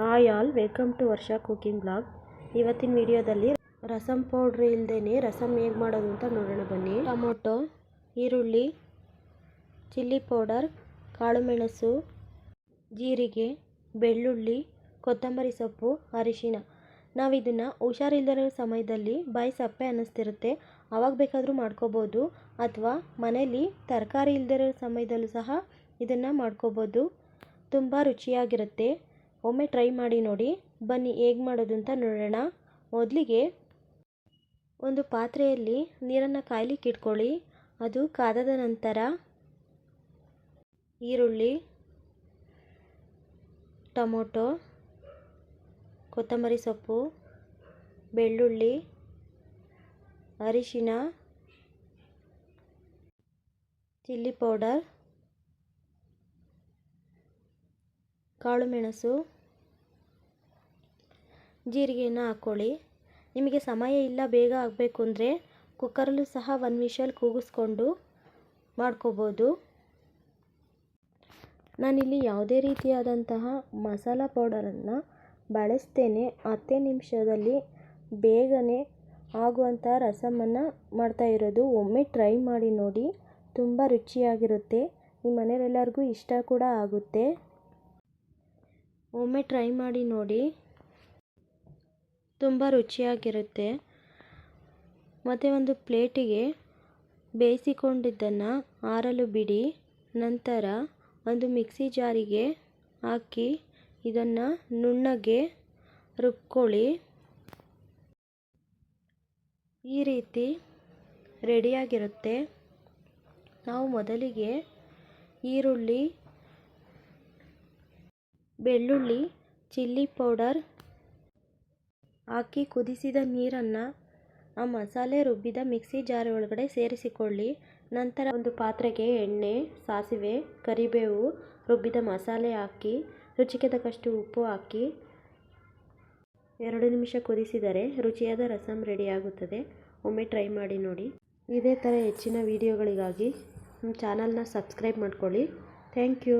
Hi all, welcome to Varsha cooking blog. ಇವತ್ತಿನ ವಿಡಿಯೋದಲ್ಲಿ rasam powder ಇಲ್ಲದೇ ರಸಮ್ ಹೇಗೆ ಮಾಡೋದು ಅಂತ ನೋಡೋಣ ಬನ್ನಿ. ಟೊಮೊಟೊ, ಈರುಳ್ಳಿ, ಚಿಲ್ಲಿ ಪೌಡರ್, ಕಾಳುಮೆಣಸು, ಜೀರಿಗೆ, ಬೆಳ್ಳುಳ್ಳಿ, ಕೊತ್ತಂಬರಿ ಸೊಪ್ಪು, ಅರಿಶಿನ. ನಾವು ಇದನ್ನು ಹುಷಾರಿಲ್ಲದಿರೋ ಸಮಯದಲ್ಲಿ ಬಾಯಿ ಸಪ್ಪೆ ಅನ್ನಿಸ್ತಿರುತ್ತೆ. ಆವಾಗ ಬೇಕಾದರೂ ಮಾಡ್ಕೋಬೋದು. ಅಥವಾ ಮನೇಲಿ ತರಕಾರಿ ಇಲ್ಲದಿರೋ ಸಮಯದಲ್ಲೂ ಸಹ ಇದನ್ನು ಮಾಡ್ಕೋಬೋದು. ತುಂಬ ರುಚಿಯಾಗಿರುತ್ತೆ. ಒಮ್ಮೆ ಟ್ರೈ ಮಾಡಿ ನೋಡಿ. ಬನ್ನಿ, ಹೇಗೆ ಮಾಡೋದು ಅಂತ ನೋಡೋಣ. ಮೊದಲಿಗೆ ಒಂದು ಪಾತ್ರೆಯಲ್ಲಿ ನೀರನ್ನು ಕಾಯ್ಲಿಕ್ಕೆ ಇಟ್ಕೊಳ್ಳಿ. ಅದು ಕಾದದ ನಂತರ ಈರುಳ್ಳಿ, ಟೊಮೊಟೊ, ಕೊತ್ತಂಬರಿ ಸೊಪ್ಪು, ಬೆಳ್ಳುಳ್ಳಿ, ಅರಿಶಿನ, ಚಿಲ್ಲಿ ಪೌಡರ್ ಕಾಳುಮೆಣಸು, ಜೀರಿಗೆಯನ್ನು ಹಾಕ್ಕೊಳ್ಳಿ ನಿಮಗೆ ಸಮಯ ಇಲ್ಲ, ಬೇಗ ಆಗಬೇಕು ಅಂದರೆ ಕುಕ್ಕರಲ್ಲೂ ಸಹ ಒಂದು ವಿಷಲ್ ಕೂಗಿಸ್ಕೊಂಡು ಮಾಡ್ಕೋಬೋದು. ನಾನಿಲ್ಲಿ ಯಾವುದೇ ರೀತಿಯಾದಂತಹ ಮಸಾಲ ಪೌಡರನ್ನು ಬಳಸ್ತೇನೆ. ಹತ್ತೇ ನಿಮಿಷದಲ್ಲಿ ಬೇಗನೆ ಆಗುವಂಥ ರಸಮನ್ನು ಮಾಡ್ತಾ ಇರೋದು. ಒಮ್ಮೆ ಟ್ರೈ ಮಾಡಿ ನೋಡಿ, ತುಂಬ ರುಚಿಯಾಗಿರುತ್ತೆ. ನಿಮ್ಮ ಮನೆಯವರೆಲ್ಲರಿಗೂ ಇಷ್ಟ ಕೂಡ ಆಗುತ್ತೆ. ಒಮ್ಮೆ ಟ್ರೈ ಮಾಡಿ ನೋಡಿ. ತುಂಬ ರುಚಿಯಾಗಿರುತ್ತೆ. ಮತ್ತು ಒಂದು ಪ್ಲೇಟಿಗೆ ಬೇಯಿಸಿಕೊಂಡಿದ್ದನ್ನು ಆರಲು ಬಿಡಿ. ನಂತರ ಒಂದು ಮಿಕ್ಸಿ ಜಾರಿಗೆ ಹಾಕಿ ಇದನ್ನು ನುಣ್ಣಗೆ ರುಬ್ಕೊಳ್ಳಿ. ಈ ರೀತಿ ರೆಡಿಯಾಗಿರುತ್ತೆ ನಾವು ಮೊದಲಿಗೆ ಈರುಳ್ಳಿ ಬೆಳ್ಳುಳ್ಳಿ, ಚಿಲ್ಲಿ ಪೌಡರ್ ಹಾಕಿ ಕುದಿಸಿದ ನೀರನ್ನು ಆ ಮಸಾಲೆ ರುಬ್ಬಿದ ಮಿಕ್ಸಿ ಜಾರ್ ಒಳಗಡೆ ಸೇರಿಸಿಕೊಳ್ಳಿ. ನಂತರ ಒಂದು ಪಾತ್ರೆಗೆ ಎಣ್ಣೆ, ಸಾಸಿವೆ, ಕರಿಬೇವು ರುಬ್ಬಿದ ಮಸಾಲೆ ಹಾಕಿ, ರುಚಿಗೆ ತಕ್ಕಷ್ಟು ಉಪ್ಪು ಹಾಕಿ, ಎರಡು ನಿಮಿಷ ಕುದಿಸಿದರೆ ರುಚಿಯಾದ ರಸಂ ರೆಡಿಯಾಗುತ್ತದೆ ಒಮ್ಮೆ ಟ್ರೈ ಮಾಡಿ ನೋಡಿ. ಇದೇ ಥರ ಹೆಚ್ಚಿನ ವೀಡಿಯೋಗಳಿಗಾಗಿ ನಮ್ಮ ಚಾನಲ್ನ ಸಬ್ಸ್ಕ್ರೈಬ್ ಮಾಡ್ಕೊಳ್ಳಿ. Thank you